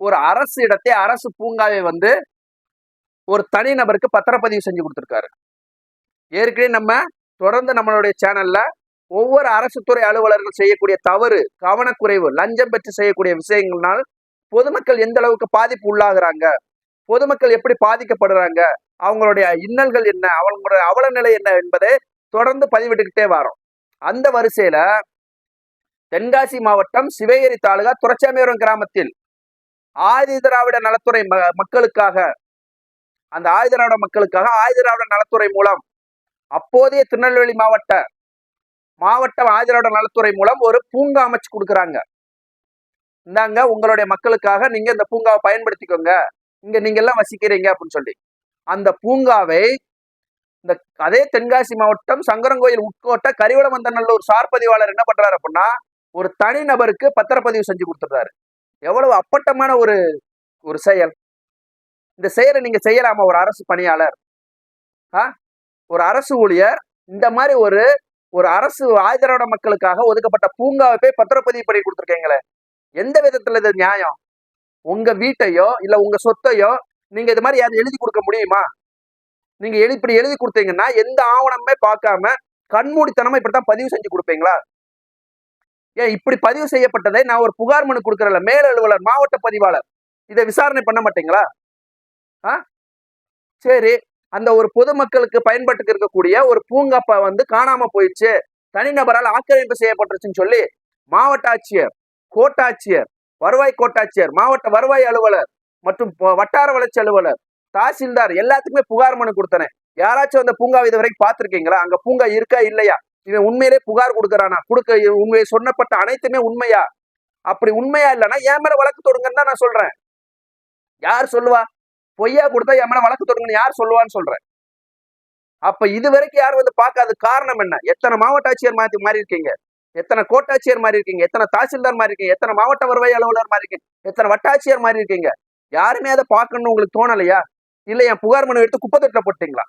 ஒரு அரசு இடத்தை அரசு பூங்காவை வந்து ஒரு தனிநபருக்கு பத்திரப்பதிவு செஞ்சு கொடுத்துருக்காரு. ஏற்கனவே நம்ம தொடர்ந்து நம்மளுடைய சேனல்ல ஒவ்வொரு அரசு துறை அலுவலர்கள் செய்யக்கூடிய தவறு கவனக்குறைவு லஞ்சம் பெற்று செய்யக்கூடிய விஷயங்கள்னால் பொதுமக்கள் எந்த அளவுக்கு பாதிப்பு உள்ளாகிறாங்க? பொதுமக்கள் எப்படி பாதிக்கப்படுறாங்க? அவங்களுடைய இன்னல்கள் என்ன? அவங்களுடைய அவல நிலை என்ன என்பதை தொடர்ந்து பதிவிட்டுக்கிட்டே வரோம். அந்த வரிசையில தென்காசி மாவட்டம் சிவகிரி தாலுகா துறச்சாமேரம் கிராமத்தில் ஆதி திராவிட நலத்துறை ம- மக்களுக்காக அந்த ஆதி திராவிட மக்களுக்காக ஆதி திராவிட நலத்துறை மூலம் அப்போதைய திருநெல்வேலி மாவட்ட மாவட்ட ஆதி திராவிட நலத்துறை மூலம் ஒரு பூங்கா அமைச்சு கொடுக்குறாங்க. இந்தாங்க உங்களுடைய மக்களுக்காக நீங்க இந்த பூங்காவை பயன்படுத்திக்கோங்க. இங்க நீங்க எல்லாம் வசிக்கிறீங்க அப்படின்னு சொல்லி. அந்த பூங்காவை இந்த அதே தென்காசி மாவட்டம் சங்கரங்கோயில் உட்கோட்ட கரிவளமந்தநல்லூர் சார் பதிவாளர் என்ன பண்றாரு அப்படின்னா ஒரு தனி நபருக்கு பத்திரப்பதிவு செஞ்சு கொடுத்துட்றாரு. எவ்வளவு அப்பட்டமான ஒரு ஒரு செயல். இந்த செயலை நீங்க செய்யலாமா? ஒரு அரசு பணியாளர். ஆ? ஒரு அரசு ஊழியர் இந்த மாதிரி ஒரு ஒரு அரசு ஆயுதரோட மக்களுக்காக ஒதுக்கப்பட்ட பூங்காவை போய் பத்திரப்பதிவு பண்ணி கொடுத்துருக்கீங்களே. எந்த விதத்துல இது நியாயம்? உங்க வீட்டையோ இல்ல உங்க சொத்தையோ நீங்க இது மாதிரி யாரும் எழுதி கொடுக்க முடியுமா? நீங்க எழுதி இப்படி எழுதி கொடுத்தீங்கன்னா எந்த ஆவணமே பார்க்காம கண்மூடித்தனமா இப்படித்தான் பதிவு செஞ்சு கொடுப்பீங்களா? ஏன் இப்படி பதிவு செய்யப்பட்டதை நான் ஒரு புகார் மனு கொடுக்கறல மேல் அலுவலர் மாவட்ட பதிவாளர். இதை விசாரணை பண்ண மாட்டீங்களா? ஆ? சரி. அந்த ஒரு பொதுமக்களுக்கு பயன்பாட்டுக்கு இருக்கக்கூடிய ஒரு பூங்காப்பா வந்து காணாம போயிடுச்சு. தனிநபரால் ஆக்கிரமிப்பு செய்யப்பட்டுருச்சுன்னு சொல்லி மாவட்ட ஆட்சியர் கோட்டாட்சியர் வருவாய் கோட்டாட்சியர் மாவட்ட வருவாய் அலுவலர் மற்றும் வட்டார வளர்ச்சி அலுவலர் தாசில்தார் எல்லாத்துக்குமே புகார் மனு கொடுத்தனேன் யாராச்சும் அந்த பூங்காவை இது வரைக்கும் பார்த்துருக்கீங்களா? அங்க பூங்கா இருக்கா? இல்லையா? இவன் உண்மையிலே புகார் கொடுக்கறானா? கொடுக்க உண்மையை சொன்னப்பட்ட அனைத்துமே உண்மையா? அப்படி உண்மையா இல்லைன்னா என் மேல வழக்கு தொடுங்கன்னு தான் நான் சொல்றேன். யார் சொல்லுவா? பொய்யா கொடுத்தா என் மேல வழக்கு தொடுங்கன்னு யார் சொல்லுவான்னு சொல்றேன். அப்ப இது வரைக்கும் யாரும் வந்து பார்க்காத காரணம் என்ன? எத்தனை மாவட்ட ஆட்சியர் மாத்தி மாறி இருக்கீங்க எத்தனை கோட்டாட்சியர் மாறி இருக்கீங்க எத்தனை தாசில்தார் மாறி இருக்கீங்க எத்தனை மாவட்ட வருவாய் அலுவலர் மாறி இருக்கீங்க எத்தனை வட்டாட்சியர் மாறி இருக்கீங்க யாருமே அதை பார்க்கணும்னு உங்களுக்கு தோணலையா? இல்ல என் புகார் மனு எடுத்து குப்பை தொட்டில போட்டீங்களா?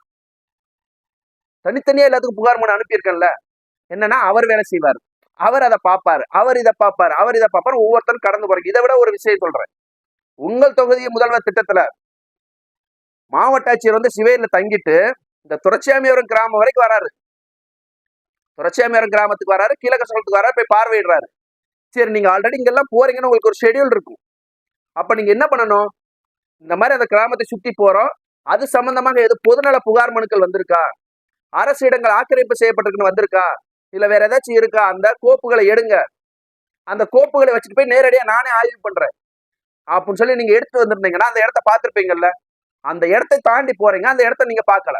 தனித்தனியா எல்லாத்துக்கும் புகார் மனு அனுப்பியிருக்கேன்ல. என்னன்னா அவர் வேலை செய்வார். அவர் அதை பார்ப்பார் அவர் இதை பார்ப்பார் அவர் இதை பார்ப்பார் ஒவ்வொருத்தரும் கடந்து போறாங்க இதை விட ஒரு விஷயம் சொல்றேன். உங்கள் தொகுதி முதல்வர் திட்டத்துல மாவட்ட ஆட்சியர் வந்து சிவேரியில தங்கிட்டு இந்த துறச்சியாமியவரம் கிராமம் வரைக்கும் வராரு. துறச்சியாமியவரம் கிராமத்துக்கு வராரு. கீழக்கசலத்துக்கு வராரு. போய் பார்வையிடுறாரு. சரி நீங்க ஆல்ரெடி இங்கெல்லாம் போறீங்கன்னு உங்களுக்கு ஒரு ஷெடியூல் இருக்கும். அப்ப நீங்க என்ன பண்ணணும்? இந்த மாதிரி அந்த கிராமத்தை சுத்தி போறோம். அது சம்பந்தமாக எது பொதுநல புகார் மனுக்கள் வந்திருக்கா? அரசு இடங்கள் ஆக்கிரமிப்பு செய்யப்பட்டிருக்குன்னு வந்திருக்கா? இல்ல வேற ஏதாச்சும் இருக்கா? அந்த கோப்புகளை எடுங்க. அந்த கோப்புகளை வச்சுட்டு போய் நேரடியா நானே ஆய்வு பண்றேன். அப்படின்னு சொல்லி நீங்க எடுத்துட்டு வந்திருந்தீங்கன்னா அந்த இடத்த பார்த்திருப்பீங்கல்ல? அந்த இடத்தை தாண்டி போறீங்க. அந்த இடத்த நீங்க பார்க்கல.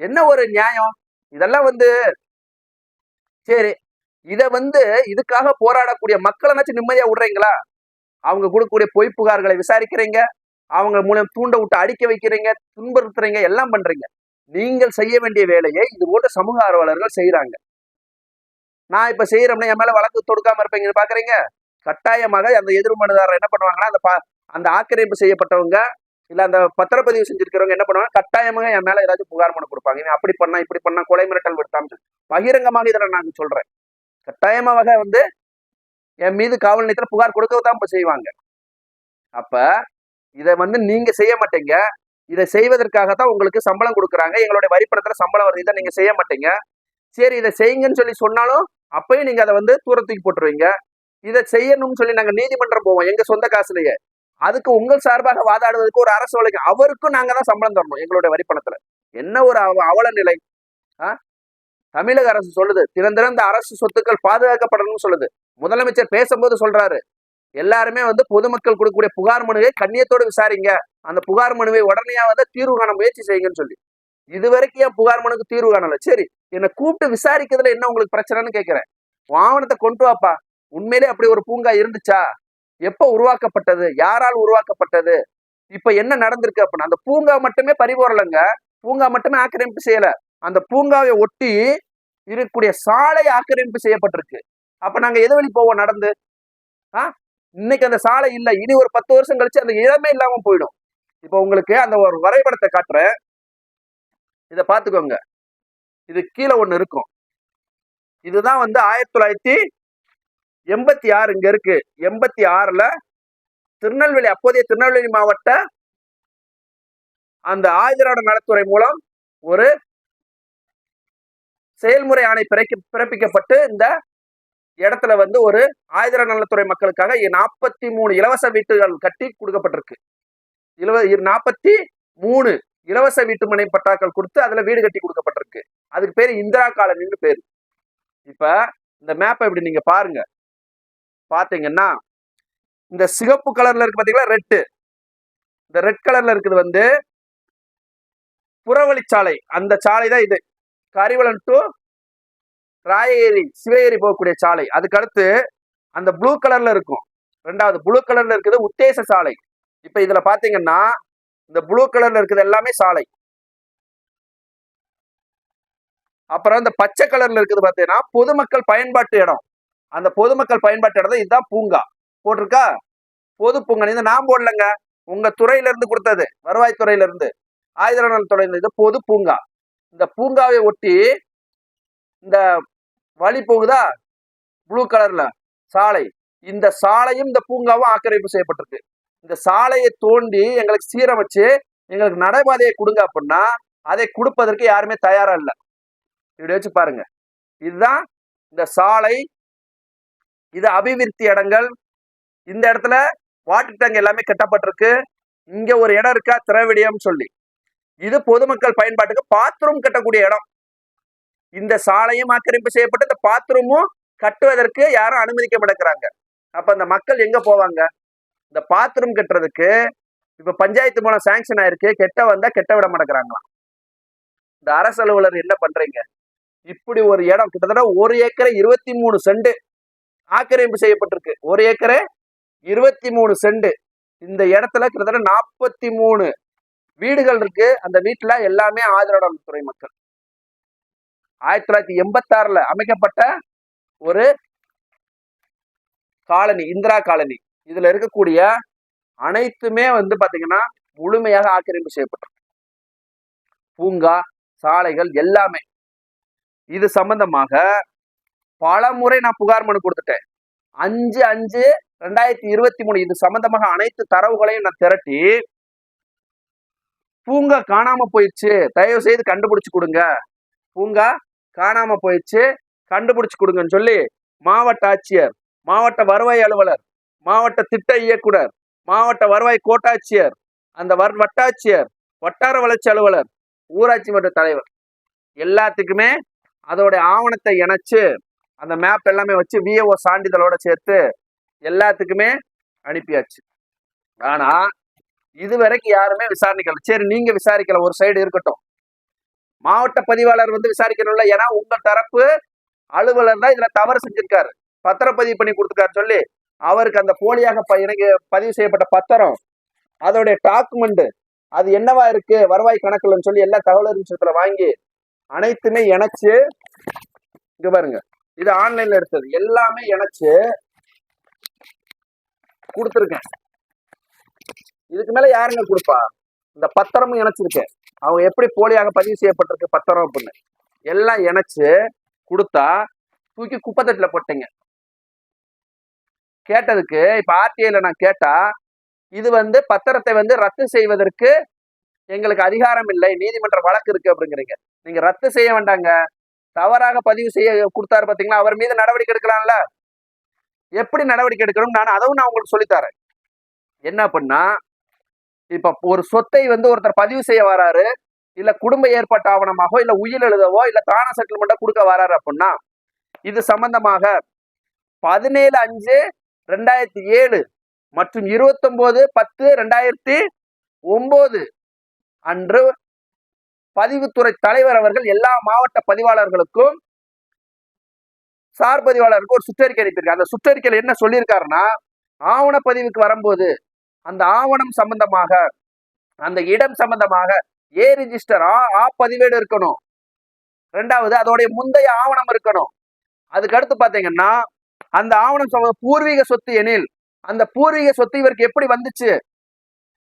என்ன ஒரு நியாயம்? இதெல்லாம் வந்து சரி இத வந்து இதுக்காக போராடக்கூடிய மக்களைனாச்சும் நிம்மதியா விடுறீங்களா? அவங்க கொடுக்கக்கூடிய பொய் புகார்களை விசாரிக்கிறீங்க. அவங்க மூலம் தூண்ட விட்டு அடிக்க வைக்கிறீங்க. துன்புறுத்துறீங்க. எல்லாம் பண்றீங்க. நீங்கள் செய்ய வேண்டிய வேலையை இது போன்ற சமூக ஆர்வலர்கள் செய்யறாங்க நான் இப்ப செய்யறோம்னா என் மேல வழக்கு தொடுக்காம இருப்பீங்கன்னு பாக்குறீங்க? கட்டாயமாக அந்த எதிர் மனுதாரர் என்ன பண்ணுவாங்கன்னா அந்த பா- அந்த ஆக்கிரமிப்பு செய்யப்பட்டவங்க இல்லை அந்த பத்திரப்பதிவு செஞ்சிருக்கிறவங்க என்ன பண்ணுவாங்க? கட்டாயமாக என் மேல ஏதாச்சும் புகார் மனு கொடுப்பாங்க. இவன் அப்படி பண்ணா இப்படி பண்ணா கொலை மிரட்டல் விடுத்தான்னு பகிரங்கமாக இதை நான் சொல்றேன். கட்டாயமாக வந்து என் மீது காவல் நிலையத்துல புகார் கொடுக்க தான் இப்போ செய்வாங்க. அப்ப இதை வந்து நீங்க செய்ய மாட்டீங்க. இதை செய்வதற்காக தான் உங்களுக்கு சம்பளம் கொடுக்குறாங்க. எங்களுடைய வரிப்பணத்துல சம்பளம் வருது. இதை நீங்க செய்ய மாட்டீங்க. சரி இதை செய்யுங்கன்னு சொல்லி சொன்னாலும் அப்பயும் நீங்க அதை வந்து தூரத்துக்கு போட்டுருவீங்க. இதை செய்யணும்னு சொல்லி நாங்க நீதிமன்றம் போவோம் எங்க சொந்த காசுலேயே. அதுக்கு உங்கள் சார்பாக வாதாடுவதற்கு ஒரு அரசு வழக்கு அவருக்கும் நாங்க தான் சம்பளம் தரணும் எங்களுடைய வரிப்பணத்துல. என்ன ஒரு அவ- அவல நிலை? ஆ? தமிழக அரசு சொல்லுது தினம் இந்த அரசு சொத்துக்கள் பாதுகாக்கப்படணும்னு சொல்லுது. முதலமைச்சர் பேசும்போது சொல்றாரு எல்லாருமே வந்து பொதுமக்கள் கொடுக்கக்கூடிய புகார் மனுவை கண்ணியத்தோடு விசாரிங்க. அந்த புகார் மனுவை உடனே வந்து தீர்வு காண முயற்சி செய்யுங்கன்னு சொல்லி. இது வரைக்கும் என் புகார் மனுக்கு தீர்வு காணல. சரி என்னை கூப்பிட்டு விசாரிக்கிறதுல என்ன உங்களுக்கு பிரச்சனைன்னு கேட்கிறேன் வாகனத்தை கொண்டு வாப்பா. உண்மையிலே அப்படி ஒரு பூங்கா இருந்துச்சா? எப்ப உருவாக்கப்பட்டது? யாரால் உருவாக்கப்பட்டது? இப்ப என்ன நடந்திருக்கு அப்படின்னா அந்த பூங்கா மட்டுமே பறிபோரலைங்க பூங்கா மட்டுமே ஆக்கிரமிப்பு செய்யல. அந்த பூங்காவை ஒட்டி இருக்கக்கூடிய சாலை ஆக்கிரமிப்பு செய்யப்பட்டிருக்கு. அப்ப நாங்க எது வழி போவோம் நடந்து? ஆ? இன்னைக்கு அந்த சாலை இல்லை. இனி ஒரு பத்து வருஷம் கழிச்சு அந்த இடமே இல்லாம போயிடும். இப்போ உங்களுக்கு அந்த ஒரு வரைபடத்தை காட்டுறேன். இதை பார்த்துக்கோங்க. இது கீழே ஒன்று இருக்கும். இதுதான் வந்து ஆயிரத்தி தொள்ளாயிரத்தி எண்பத்தி ஆறு இங்க இருக்கு. எண்பத்தி ஆறுல திருநெல்வேலி அப்போதைய திருநெல்வேலி மாவட்ட அந்த ஆயுதரோட நலத்துறை மூலம் ஒரு செயல்முறை ஆணை பிறக்க பிறப்பிக்கப்பட்டு இந்த இடத்துல வந்து ஒரு ஆயுதர நலத்துறை மக்களுக்காக நாற்பத்தி மூணு இலவச வீட்டுகள் கட்டி கொடுக்கப்பட்டிருக்கு. இலவ நாற்பத்தி மூணு இலவச வீட்டு மனை பட்டாக்கள் கொடுத்து அதுல வீடு கட்டி கொடுக்கப்பட்டிருக்கு. அதுக்கு பேர் இந்திரா காலனின்னு பேர். இப்ப இந்த மேப்பை இப்படி நீங்க பாருங்க. பாத்தீங்கன்னா இந்த சிகப்பு கலர்ல இருக்கு பாத்தீங்களா? ரெட்டு இந்த ரெட் கலர்ல இருக்குது வந்து புறவழிச்சாலை. அந்த சாலை தான் இது. கரிவலன் டு ராயேரி சிவகிரி போகக்கூடிய சாலை. அதுக்கடுத்து அந்த ப்ளூ கலர்ல இருக்கும். ரெண்டாவது ப்ளூ கலர்ல இருக்குது உத்தேச சாலை. இப்ப இதுல பாத்தீங்கன்னா இந்த ப்ளூ கலர்ல இருக்குது எல்லாமே சாலை. அப்புறம் இந்த பச்சை கலர்ல இருக்குது பாத்தீங்கன்னா பொதுமக்கள் பயன்பாட்டு இடம். அந்த பொதுமக்கள் பயன்பாட்டு இடம் தான் இதுதான் பூங்கா. போட்டிருக்கா? பொது பூங்கா. இது நான் போடலங்க. உங்க துறையில இருந்து கொடுத்தது. வருவாய்த்துறையில இருந்து ஆயுத துறையில இது பொது பூங்கா. இந்த பூங்காவை ஒட்டி இந்த வழி போகுதா? ப்ளூ கலர்ல சாலை. இந்த சாலையும் இந்த பூங்காவும் ஆக்கிரமிப்பு செய்யப்பட்டிருக்கு. இந்த சாலையை தோண்டி எங்களுக்கு சீரமைச்சு எங்களுக்கு நடைபாதையை கொடுங்க அப்படின்னா அதை கொடுப்பதற்கு யாருமே தயாரா இல்லை. இப்படி வச்சு பாருங்க. இதுதான் இந்த சாலை இது அபிவிருத்தி இடங்கள். இந்த இடத்துல வாட்டர் டேங்க் எல்லாமே கட்டப்பட்டிருக்கு. இங்க ஒரு இடம் இருக்கா? திரவிடியம் சொல்லி. இது பொதுமக்கள் பயன்பாட்டுக்கு பாத்ரூம் கட்டக்கூடிய இடம். இந்த சாலையும் ஆக்கிரமிப்பு செய்யப்பட்டு இந்த பாத்ரூமும் கட்டுவதற்கு யாரும் அனுமதிக்க மாட்டேங்கிறாங்க அப்ப அந்த மக்கள் எங்க போவாங்க? இந்த பாத்ரூம் கட்டுறதுக்கு இப்ப பஞ்சாயத்து மூலம் சாங்ஷன் ஆயிருக்கு. கெட்ட வந்தா கெட்ட விட மாட்டேங்கிறாங்களாம். இந்த அரசு அலுவலர் என்ன பண்றீங்க? இப்படி ஒரு இடம் கிட்டத்தட்ட ஒரு ஏக்கரை இருபத்தி மூணு செண்டு ஆக்கிரமிப்பு செய்யப்பட்டிருக்கு. ஒரு ஏக்கரை இருபத்தி மூணு செண்டு. இந்த இடத்துல கிட்டத்தட்ட நாற்பத்தி மூணு வீடுகள் இருக்கு. அந்த வீட்டுல எல்லாமே ஆதரவு துறை மக்கள். ஆயிரத்தி தொள்ளாயிரத்தி எண்பத்தி ஆறுல அமைக்கப்பட்ட ஒரு காலனி இந்திரா காலனி. இதுல இருக்கக்கூடிய அனைத்துமே வந்து பாத்தீங்கன்னா முழுமையாக ஆக்கிரமிப்பு செய்யப்பட்டது. பூங்கா சாலைகள் எல்லாமே. இது சம்பந்தமாக பல முறை நான் புகார் மனு கொடுத்துட்டேன். அஞ்சு அஞ்சு ரெண்டாயிரத்தி இருபத்தி மூணு இது சம்பந்தமாக அனைத்து தரவுகளையும் நான் திரட்டி பூங்கா காணாம போயிடுச்சு. தயவு செய்து கண்டுபிடிச்சு கொடுங்க. பூங்கா காணாம போயிடுச்சு. கண்டுபிடிச்சு கொடுங்கன்னு சொல்லி மாவட்ட ஆட்சியர் மாவட்ட வருவாய் அலுவலர் மாவட்ட திட்ட இயக்குனர் மாவட்ட வருவாய் கோட்டாட்சியர் அந்த வர் வட்டாட்சியர் வட்டார வளர்ச்சி அலுவலர் ஊராட்சி மன்ற தலைவர் எல்லாத்துக்குமே அதோடைய ஆவணத்தை இணைச்சு அந்த மேப் எல்லாமே வச்சு விஏஓ சான்றிதழோட சேர்த்து எல்லாத்துக்குமே அனுப்பியாச்சு. ஆனா இது வரைக்கும் யாருமே விசாரணைக்கல. சரி நீங்க விசாரிக்கல. ஒரு சைடு இருக்கட்டும். மாவட்ட பதிவாளர் வந்து விசாரிக்கணும்ல. ஏன்னா உங்க தரப்பு அலுவலர் தான் இதுல தவறு செஞ்சிருக்காரு. பத்திரப்பதிவு பண்ணி கொடுத்துருக்காரு சொல்லி அவருக்கு அந்த போலியாக ப- எனக்கு பதிவு செய்யப்பட்ட பத்திரம் அதோடைய டாக்குமெண்ட் அது என்னவா இருக்கு வருவாய் கணக்குலன்னு சொல்லி எல்லா தகவல் விஷயத்துல வாங்கி அனைத்துமே இணைச்சு இங்க பாருங்க இது ஆன்லைன்ல எடுத்தது. எல்லாமே இணைச்சு கொடுத்துருக்கேன். இதுக்கு மேல யாருங்க கொடுப்பா? இந்த பத்திரமும் இணைச்சிருக்கேன் அவங்க எப்படி போலியாக பதிவு செய்யப்பட்டிருக்கு பத்திரம் அப்படின்னு எல்லாம் இணைச்சு கொடுத்தா தூக்கி குப்பத்தட்டில் போட்டீங்க. கேட்டதுக்கு இப்ப ஆர்டிஐல நான் கேட்டா இது வந்து பத்திரத்தை வந்து ரத்து செய்வதற்கு எங்களுக்கு அதிகாரம் இல்லை நீதிமன்ற வழக்கு இருக்கு அப்படிங்கிறீங்க. நீங்க ரத்து செய்ய வேண்டாங்க. தவறாக பதிவு செய்ய கொடுத்தாரு பாத்தீங்களா? அவர் மீது நடவடிக்கை எடுக்கலாம்ல? எப்படி நடவடிக்கை எடுக்கணும் நான் அதுவும் நான் உங்களுக்கு சொல்லித்தரேன் என்ன பண்ணா இப்ப ஒரு சொத்தை வந்து ஒருத்தர் பதிவு செய்ய வராரு இல்ல குடும்ப ஏற்பாட்டு ஆவணமாகவோ இல்ல உயிர் எழுதவோ இல்ல தான செட்டில்மெண்ட்டோ கொடுக்க வராரு அப்படின்னா இது சம்பந்தமாக பதினேழு அஞ்சு ரெண்டாயிரத்தி ஏழு மற்றும் இருபத்தொன்பது பத்து ரெண்டாயிரத்தி ஒன்பது அன்று பதிவுத்துறை தலைவர் அவர்கள் எல்லா மாவட்ட பதிவாளர்களுக்கும் சார் பதிவாளருக்கும் ஒரு சுற்றறிக்கை அனுப்பியிருக்காங்க அந்த சுற்றறிக்கையில் என்ன சொல்லியிருக்காருன்னா ஆவணப்பதிவுக்கு வரும்போது அந்த ஆவணம் சம்பந்தமாக அந்த இடம் சம்பந்தமாக ஏ ரிஜிஸ்டர் ஆ ஆ பதிவேடு இருக்கணும். ரெண்டாவது அதோடைய முந்தைய ஆவணம் இருக்கணும். அதுக்கு அடுத்து பாத்தீங்கன்னா அந்த ஆவணம் சம்பந்த பூர்வீக சொத்து எனில் அந்த பூர்வீக சொத்து இவருக்கு எப்படி வந்துச்சு?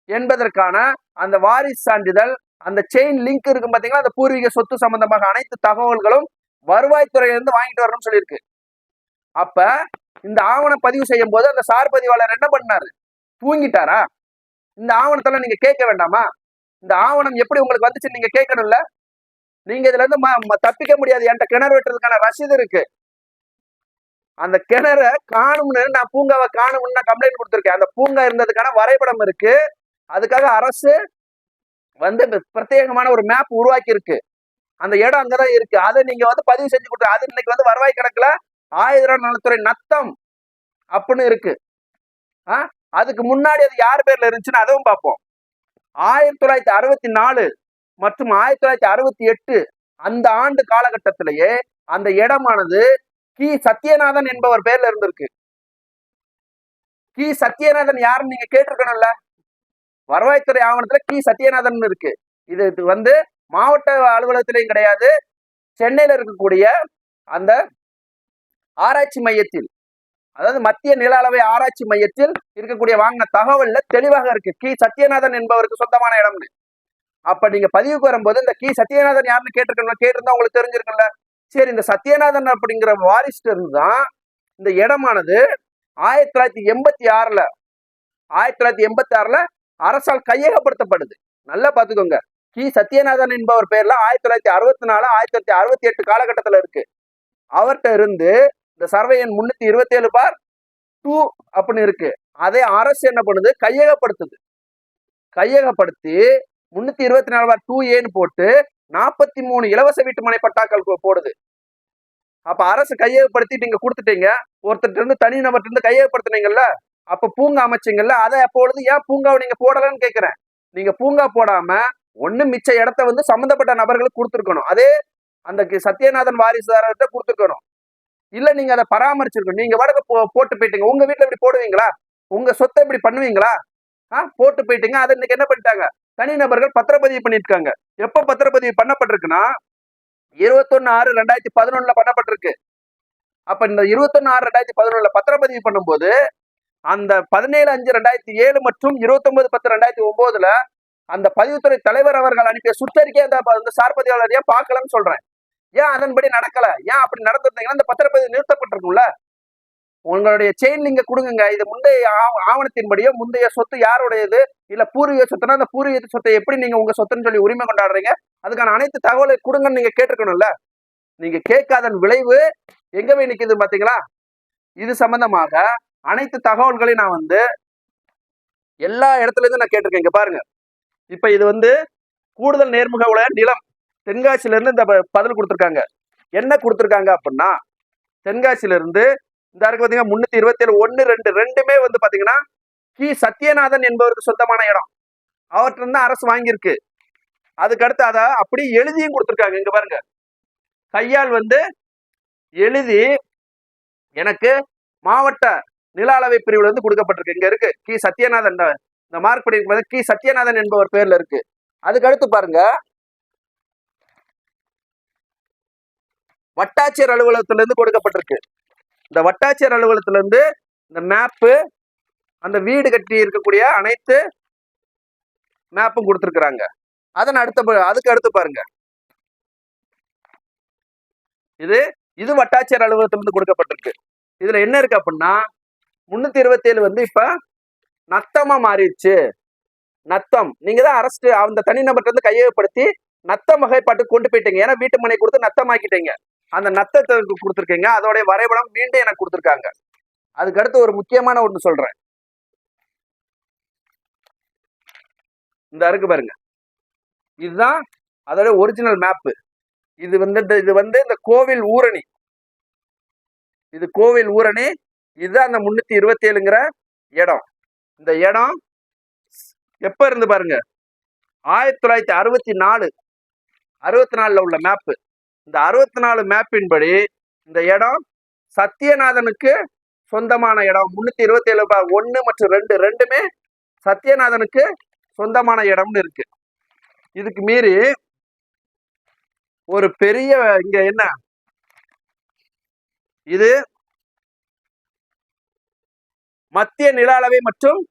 என்பதற்கான அந்த வாரிசு சான்றிதழ் அந்த செயின் லிங்க் இருக்கும் பாத்தீங்களா அந்த பூர்வீக சொத்து சம்பந்தமாக அனைத்து தகவல்களும் வருவாய்த்துறையிலிருந்து வாங்கிட்டு வரணும்னு சொல்லியிருக்கு. அப்ப இந்த ஆவணம் பதிவு செய்யும் போது அந்த சார் பதிவாளர் என்ன பண்ணாரு? தூங்கிட்டாரா? இந்த ஆவணத்தெல்லாம் நீங்க கேட்க வேண்டாமா? இந்த ஆவணம் எப்படி உங்களுக்கு வந்துச்சு நீங்க கேட்கணும்ல? நீங்க இதுல இருந்து ம- ம- தப்பிக்க முடியாது. என்கிட்ட கிணறு வெட்டுறதுக்கான ரசீது இருக்கு. அந்த கிணற காணும்னு நான் பூங்காவை காணும்னு நான் கம்ப்ளைண்ட் கொடுத்துருக்கேன். அந்த பூங்கா இருந்ததுக்கான வரைபடம் இருக்கு. அதுக்காக அரசு வந்து பிரத்யேகமான ஒரு மேப் உருவாக்கி இருக்கு. அந்த இடம் அங்கதான் இருக்கு. அதை நீங்க வந்து பதிவு செஞ்சு கொடுத்து அது இன்னைக்கு வந்து வருவாய் கணக்குல ஆயுத நலத்துறை நத்தம் அப்படின்னு இருக்கு. ஆ? அதுக்கு முன்னாடி அது யார் பேர்ல இருந்துச்சுன்னு அதுவும் பார்ப்போம். ஆயிரத்தி தொள்ளாயிரத்தி அறுபத்தி நாலு மற்றும் ஆயிரத்தி தொள்ளாயிரத்தி அறுபத்தி எட்டு அந்த ஆண்டு காலகட்டத்திலேயே அந்த இடமானது கி. சத்யநாதன் என்பவர் பேர்ல இருந்திருக்கு. கி. சத்யநாதன் யாருன்னு நீங்க கேட்டிருக்கணும்ல? வருவாய்த்துறை ஆவணத்துல கி. சத்யநாதன் இருக்கு. இது இது வந்து மாவட்ட அலுவலகத்திலையும் கிடையாது. சென்னையில இருக்கக்கூடிய அந்த ஆராய்ச்சி மையத்தில் அதாவது மத்திய நில அளவை ஆராய்ச்சி மையத்தில் இருக்கக்கூடிய வாங்கின தகவல்ல தெளிவாக இருக்கு. கி. சத்யநாதன் என்பவருக்கு சொந்தமான இடம்னு. அப்ப நீங்க பதிவுக்கு வரும்போது இந்த கி. சத்யநாதன் யாருன்னு கேட்டிருக்கணும் கேட்டிருந்தா உங்களுக்கு தெரிஞ்சிருக்குல்ல சரி இந்த சத்யநாதன் அப்படிங்கிற வாரிஸ்ட் இருந்து தான் இந்த இடமானது ஆயிரத்தி தொள்ளாயிரத்தி எண்பத்தி ஆறுல ஆயிரத்தி தொள்ளாயிரத்தி எண்பத்தி ஆறுல அரசால் கையகப்படுத்தப்படுது. நல்லா பாத்துக்கோங்க கி. சத்யநாதன் என்பவர் பேர்ல ஆயிரத்தி தொள்ளாயிரத்தி அறுபத்தி நாலு ஆயிரத்தி தொள்ளாயிரத்தி அறுபத்தி எட்டு காலகட்டத்துல இருக்கு. அவர்கிட்ட இருந்து இந்த சர்வே எண் முன்னூத்தி இருபத்தி ஏழு பார் டூ அப்படின்னு இருக்கு. அதை அரசு என்ன பண்ணுது? கையகப்படுத்துது. கையகப்படுத்தி முன்னூத்தி இருபத்தி நாலு பார் டூ ஏன்னு போட்டு நாற்பத்தி மூணு இலவச வீட்டு மனை பட்டாக்கள் போடுது. அப்ப அரசு கையகப்படுத்தி நீங்க கொடுத்துட்டீங்க. ஒருத்தர் இருந்து தனி நபர்கிட்ட இருந்து கையகப்படுத்தினீங்கல்ல? அப்ப பூங்கா அமைச்சிங்கல்ல? அதை அப்பொழுது ஏன் பூங்காவை நீங்க போடலன்னு கேட்கிறேன் நீங்க பூங்கா போடாம ஒண்ணு மிச்ச இடத்த வந்து சம்பந்தப்பட்ட நபர்களுக்கு கொடுத்துருக்கணும். அதே அந்த சத்யநாதன் வாரிசுதாரர்கிட்ட கொடுத்துருக்கணும். இல்ல நீங்க அதை பராமரிச்சிருக்கணும். நீங்க வடக்கு போ போட்டு போயிட்டீங்க. உங்க வீட்டுல இப்படி போடுவீங்களா? உங்க சொத்தை இப்படி பண்ணுவீங்களா? ஆ போட்டு போயிட்டீங்க. அதை இன்னைக்கு என்ன பண்ணிட்டாங்க? தனிநபர்கள் பத்திரப்பதிவு பண்ணிருக்காங்க எப்ப பத்திரப்பதிவு பண்ணப்பட்டிருக்குன்னா இருபத்தொன்னு ஆறு ரெண்டாயிரத்தி பதினொன்னுல பண்ணப்பட்டிருக்கு. அப்ப இந்த இருபத்தொன்னு ஆறு ரெண்டாயிரத்தி பதினொன்னுல பத்திரப்பதிவு பண்ணும்போது அந்த பதினேழு அஞ்சு ரெண்டாயிரத்தி ஏழு மற்றும் இருபத்தொன்பது பத்து ரெண்டாயிரத்தி ஒன்பதுல அந்த பதிவுத்துறை தலைவர் அவர்கள் அனுப்பிய சுற்றறிக்கை அந்த ப- பார்க்கலன்னு சொல்றேன். ஏன் அதன்படி நடக்கல? ஏன் அப்படி நடந்திருந்தீங்கன்னா இந்த பத்திரப்பதிவு நிறுத்தப்பட்டிருக்கும்ல? உங்களுடைய செயின் நீங்க கொடுங்க இது முந்தைய ஆவ- ஆவணத்தின்படியோ முந்தைய சொத்து யாருடையது? இல்ல பூர்வீக சொத்துனா அந்த பூர்வீக சொத்தை எப்படி நீங்க உங்க சொத்துன்னு சொல்லி உரிமை கொண்டாடுறீங்க? அதுக்கான அனைத்து தகவலை கொடுங்கன்னு நீங்க கேட்டிருக்கணும்ல? நீங்க கேட்காதன் விளைவு எங்க போய் நிக்குது பாத்தீங்களா? இது சம்பந்தமாக அனைத்து தகவல்களையும் நான் வந்து எல்லா இடத்துல இருந்து நான் கேட்டிருக்கேன். இங்க பாருங்க. இப்ப இது வந்து கூடுதல் நேர்முக உள்ள நிலம். தென்காசியில இருந்து இந்த ப- பதில் கொடுத்துருக்காங்க. என்ன கொடுத்துருக்காங்க அப்படின்னா தென்காசியில இருந்து இந்த இருக்கு பாத்தீங்கன்னா முன்னூத்தி இருபத்தி ஏழு ஒன்னு ரெண்டு ரெண்டுமே வந்து பாத்தீங்கன்னா கி. சத்யநாதன் என்பவருக்கு சொந்தமான இடம். அவர்கிட்ட இருந்து அரசு வாங்கியிருக்கு. அதுக்கடுத்து அதை அப்படியே எழுதியும் கொடுத்துருக்காங்க. இங்க பாருங்க. கையால் வந்து எழுதி எனக்கு மாவட்ட நில அளவை பிரிவுல இருந்து கொடுக்கப்பட்டிருக்கு. இங்க இருக்கு. கி. சத்யநாதன் இந்த- மார்க் பண்ணி கி. சத்யநாதன் என்பவர் பேர்ல இருக்கு. அதுக்கடுத்து பாருங்க. வட்டாட்சியர் அலுவலகத்துல இருந்து கொடுக்கப்பட்டிருக்கு. இந்த வட்டாட்சியர் அலுவலகத்துல இருந்து இந்த மேப்பு அந்த வீடு கட்டி இருக்கக்கூடிய அனைத்து மேப்பும் கொடுத்துருக்குறாங்க. அதன் அடுத்த ப- அதுக்கு அடுத்து பாருங்க. இது இது வட்டாட்சியர் அலுவலகத்திலிருந்து கொடுக்கப்பட்டிருக்கு. இதுல என்ன இருக்கு அப்படின்னா முன்னூத்தி இருபத்தி ஏழு வந்து இப்ப நத்தமா மாறிடுச்சு. நத்தம். நீங்க தான் அரசு அந்த தனிநபர்கிட்ட இருந்து கையகப்படுத்தி நத்தம் வகைப்பாட்டு கொண்டு போயிட்டீங்க. ஏன்னா வீட்டு மனை கொடுத்து நத்தமாக்கிட்டீங்க. அந்த நத்தத்தை கொடுத்துருக்கீங்க. அதோடைய வரைபடம் மீண்டும் எனக்கு கொடுத்துருக்காங்க. அதுக்கடுத்து ஒரு முக்கியமான ஒன்று சொல்றேன். இந்த அருக்கு பாருங்க. இதுதான் அதோட ஒரிஜினல் மேப்பு இது வந்து இந்த- இது வந்து இந்த கோவில் ஊரணி. இது கோவில் ஊரணி. இதுதான் அந்த முன்னூத்தி இருபத்தி ஏழுங்கிற இடம். இந்த இடம் எப்ப இருந்து பாருங்க? ஆயிரத்தி தொள்ளாயிரத்தி அறுபத்தி நாலு. அறுபத்தி நாலுல உள்ள மேப்பு இந்த அறுபத்தி நாலு மேப்பின் படி இந்த இடம் சத்யநாதனுக்கு சொந்தமான இடம். முன்னூத்தி இருபத்தி ஏழு ஒன்று மற்றும் ரெண்டு ரெண்டுமே சத்யநாதனுக்கு சொந்தமான இடம்னு இருக்கு. இதுக்கு மீறி ஒரு பெரிய இங்க என்ன? இது மத்திய நில அளவை மற்றும்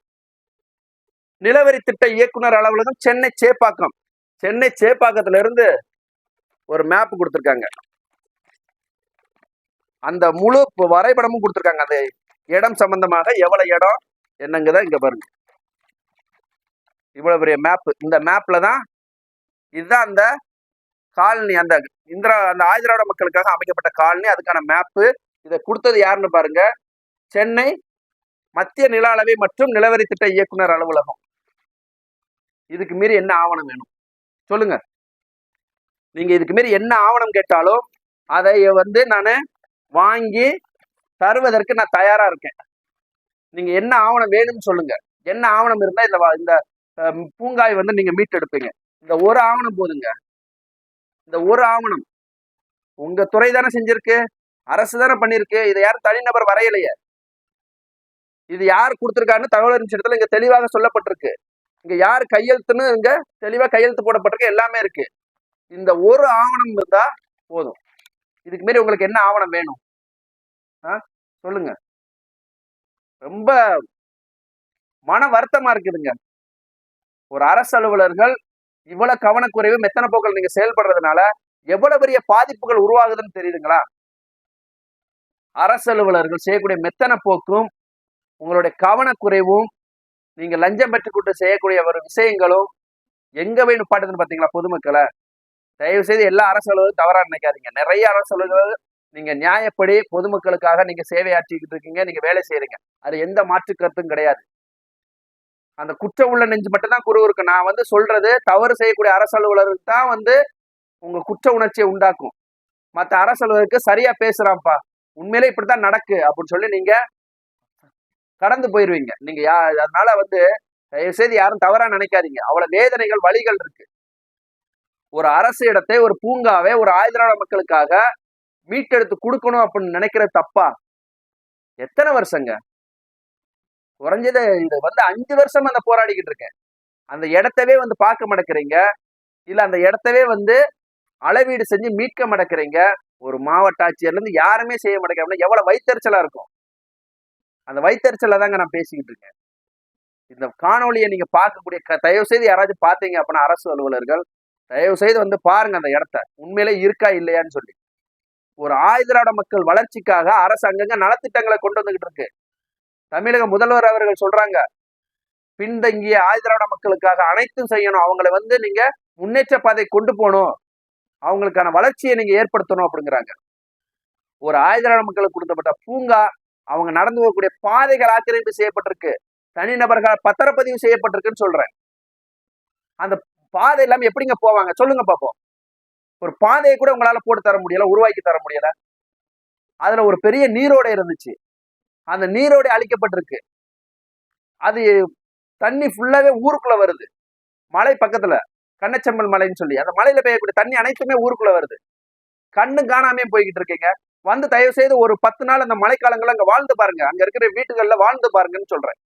நிலவரி திட்ட இயக்குனர் அலுவலகம் சென்னை சேப்பாக்கம். சென்னை சேப்பாக்கத்துல இருந்து ஒரு மேப் கொடுத்துருக்காங்க. அந்த முழு வரைபடமும் கொடுத்துருக்காங்க. அந்த இடம் சம்பந்தமாக எவ்வளவு இடம் என்னங்கதான் இங்க பாருங்க. இவ்வளவு பெரிய மேப் இந்த மேப்ல தான் இதுதான் அந்த காலனி அந்த இந்திரா அந்த ஆயுதராட மக்களுக்காக அமைக்கப்பட்ட காலனி. அதுக்கான மேப்பு இதை கொடுத்தது யாருன்னு பாருங்க. சென்னை மத்திய நில அளவை மற்றும் நிலவரி திட்ட இயக்குனர் அலுவலகம். இதுக்கு மீறி என்ன ஆவணம் வேணும்? சொல்லுங்க. நீங்க இதுக்கு மாரி என்ன ஆவணம் கேட்டாலும் அதை வந்து நான் வாங்கி தருவதற்கு நான் தயாரா இருக்கேன். நீங்க என்ன ஆவணம் வேணும்னு சொல்லுங்க. என்ன ஆவணம் இருந்தா இந்த இந்த பூங்காய் வந்து நீங்க மீட்டெடுப்பீங்க. இந்த ஒரு ஆவணம் போதுங்க. இந்த ஒரு ஆவணம் உங்க துறை தானே செஞ்சிருக்கு. அரசு தானே பண்ணிருக்கு. இதை யாரும் தனிநபர் வரையலையே. இது யார் கொடுத்துருக்காருன்னு தகவல் அறிஞர் இடத்துல இங்க தெளிவாக சொல்லப்பட்டிருக்கு. இங்க யார் கையெழுத்துன்னு இங்க தெளிவா கையெழுத்து போடப்பட்டிருக்கு. எல்லாமே இருக்கு. இந்த ஒரு ஆவணம் இருந்தா போதும். இதுக்கு மாரி உங்களுக்கு என்ன ஆவணம் வேணும்? ஆ? சொல்லுங்க. ரொம்ப மன வருத்தமா இருக்குதுங்க. ஒரு அரசு அலுவலர்கள் இவ்வளவு கவனக்குறைவு மெத்தன போக்கள் நீங்க செயல்படுறதுனால எவ்வளவு பெரிய பாதிப்புகள் உருவாகுதுன்னு தெரியுதுங்களா? அரசு அலுவலர்கள் செய்யக்கூடிய மெத்தன போக்கும் உங்களுடைய கவனக்குறைவும் நீங்க லஞ்சம் பெற்றுக்கொண்டு செய்யக்கூடிய ஒரு விஷயங்களும் எங்க வேணும் பாட்டுதுன்னு பாத்தீங்களா பொதுமக்களை? தயவு செய்து எல்லா அரசு அலுவலரும் தவறா நினைக்காதீங்க. நிறைய அரசு அலுவலர்கள் நீங்க நியாயப்படி பொதுமக்களுக்காக நீங்க சேவையாற்றிக்கிட்டு இருக்கீங்க. நீங்க வேலை செய்யறீங்க அது எந்த மாற்று கருத்தும் கிடையாது. அந்த குற்றம் உள்ள நெஞ்சு மட்டும் தான் குரு இருக்கு. நான் வந்து சொல்றது தவறு செய்யக்கூடிய அரசு அலுவலருக்கு தான் வந்து உங்க குற்ற உணர்ச்சியை உண்டாக்கும். மற்ற அரசு அலுவலருக்கு சரியா பேசுறான்ப்பா. உண்மையிலே இப்படித்தான் நடக்கு அப்படின்னு சொல்லி நீங்க கடந்து போயிருவீங்க. நீங்க யா அதனால வந்து தயவு செய்து யாரும் தவறா நினைக்காதீங்க. அவ்வளவு வேதனைகள் வழிகள் இருக்கு. ஒரு அரசு இடத்தை ஒரு பூங்காவை ஒரு ஆயுதராட மக்களுக்காக மீட்டெடுத்து கொடுக்கணும் அப்படின்னு நினைக்கிறது தப்பா? எத்தனை வருஷங்க? குறைஞ்சது இது வந்து அஞ்சு வருஷம் அந்த போராடிக்கிட்டு இருக்கேன். அந்த இடத்தவே வந்து பார்க்க மாட்டேங்கிறீங்க இல்ல அந்த இடத்தவே வந்து அளவீடு செஞ்சு மீட்க மாட்டேங்கிறீங்க ஒரு மாவட்ட ஆட்சியர்ல இருந்து யாருமே செய்ய மாட்டேங்கிறாங்க எவ்வளவு வைத்தறிச்சலாக இருக்கும்? அந்த வைத்தறிச்சலில் தாங்க நான் பேசிக்கிட்டு இருக்கேன். இந்த காணொளியை நீங்க பார்க்கக்கூடிய க- தயவு செய்து யாராச்சும் பார்த்தீங்க அப்படின்னா அரசு அலுவலர்கள் தயவு செய்து வந்து பாருங்க அந்த இடத்த. உண்மையிலே இருக்கா இல்லையான்னு சொல்லி. ஒரு ஆயுதராட மக்கள் வளர்ச்சிக்காக அரசாங்கங்க நலத்திட்டங்களை கொண்டு வந்துகிட்டு இருக்கு. தமிழக முதல்வர் அவர்கள் சொல்றாங்க பின்தங்கிய ஆயுதராட மக்களுக்காக அனைத்தும் செய்யணும். அவங்களை வந்து நீங்க முன்னேற்ற பாதை கொண்டு போகணும். அவங்களுக்கான வளர்ச்சியை நீங்க ஏற்படுத்தணும் அப்படிங்கிறாங்க. ஒரு ஆயுதராட மக்களுக்கு கொடுக்கப்பட்ட பூங்கா அவங்க நடந்து போகக்கூடிய பாதைகள் ஆக்கிரமிப்பு செய்யப்பட்டிருக்கு. தனிநபர்கள் பத்திரப்பதிவு செய்யப்பட்டிருக்குன்னு சொல்றேன். அந்த பாதை இல்லாம எப்படிங்க போவாங்க? சொல்லுங்க பாப்போம். ஒரு பாதையை கூட உங்களால போட்டு தர முடியல உருவாக்கி தர முடியல. அதுல ஒரு பெரிய நீரோடை இருந்துச்சு. அந்த நீரோடை அழிக்கப்பட்டிருக்கு. அது தண்ணி ஃபுல்லாவே ஊருக்குள்ள வருது. மலை பக்கத்துல கண்ணச்சம்பல் மலைன்னு சொல்லி. அந்த மலையில பெய்யக்கூடிய தண்ணி அனைத்துமே ஊருக்குள்ள வருது. கண்ணு காணாமே போய்கிட்டு இருக்கீங்க. வந்து தயவு செய்து ஒரு பத்து நாள் அந்த மழைக்காலங்கள்ல அங்க வாழ்ந்து பாருங்க. அங்க இருக்கிற வீட்டுகள்ல வாழ்ந்து பாருங்கன்னு சொல்றேன்.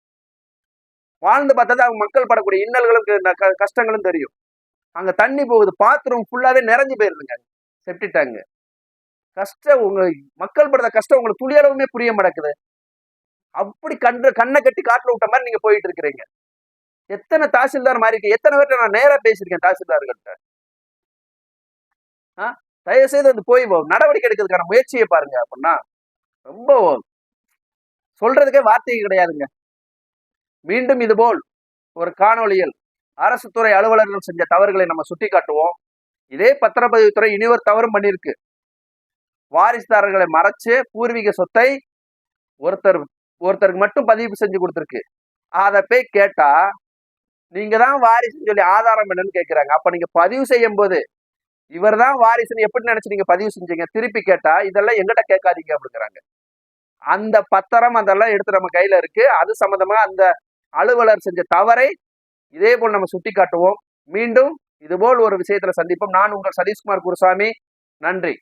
வாழ்ந்து பார்த்தா அவங்க மக்கள் படக்கூடிய இன்னல்களுக்கு இந்த க- கஷ்டங்களும் தெரியும். அங்க தண்ணி போகுது பாத்ரூம் ஃபுல்லாவே நிறைஞ்சு போயிருதுங்க. செப்டி கஷ்டம் உங்க மக்கள் படுற கஷ்டம் உங்களுக்கு துளியளவுமே புரிய மாட்டேங்குது. அப்படி கண்டு கண்ணை கட்டி காட்டில் விட்ட மாதிரி நீங்க போயிட்டு இருக்கிறீங்க. எத்தனை தாசில்தார் மாறி இருக்கு எத்தனை பேர்ட்ட நான் நேரா பேசியிருக்கேன் தாசில்தார்கிட்ட. ஆ? தயவு செய்து வந்து போய் நடவடிக்கை எடுக்கிறதுக்கான முயற்சியை பாருங்க அப்படின்னா ரொம்ப சொல்றதுக்கே வார்த்தை கிடையாதுங்க. மீண்டும் இதுபோல் ஒரு காணொளியில் அரசு துறை அலுவலர்கள் செஞ்ச தவறுகளை நம்ம சுட்டி காட்டுவோம் இதே பத்திரப்பதிவுத்துறை இனிவர் தவறும் பண்ணியிருக்கு. வாரிசுதாரர்களை மறைச்சு பூர்வீக சொத்தை ஒருத்தர் ஒருத்தருக்கு மட்டும் பதிவு செஞ்சு கொடுத்துருக்கு. அதை போய் கேட்டா நீங்க தான் வாரிசுன்னு சொல்லி ஆதாரம் என்னன்னு கேட்கிறாங்க அப்ப நீங்க பதிவு செய்யும் போது இவர் தான் வாரிசுன்னு எப்படி நினைச்சு நீங்க பதிவு செஞ்சீங்க? திருப்பி கேட்டா இதெல்லாம் எங்கிட்ட கேட்காதீங்க அப்படிங்கிறாங்க. அந்த பத்திரம் அதெல்லாம் எடுத்து நம்ம கையில இருக்கு. அது சம்பந்தமா அந்த அலுவலர் செஞ்ச தவறை இதே போல் நம்ம சுட்டி காட்டுவோம் மீண்டும் இதுபோல் ஒரு விஷயத்துல சந்திப்போம். நான் உங்கள் சதீஷ்குமார் குருசாமி. நன்றி.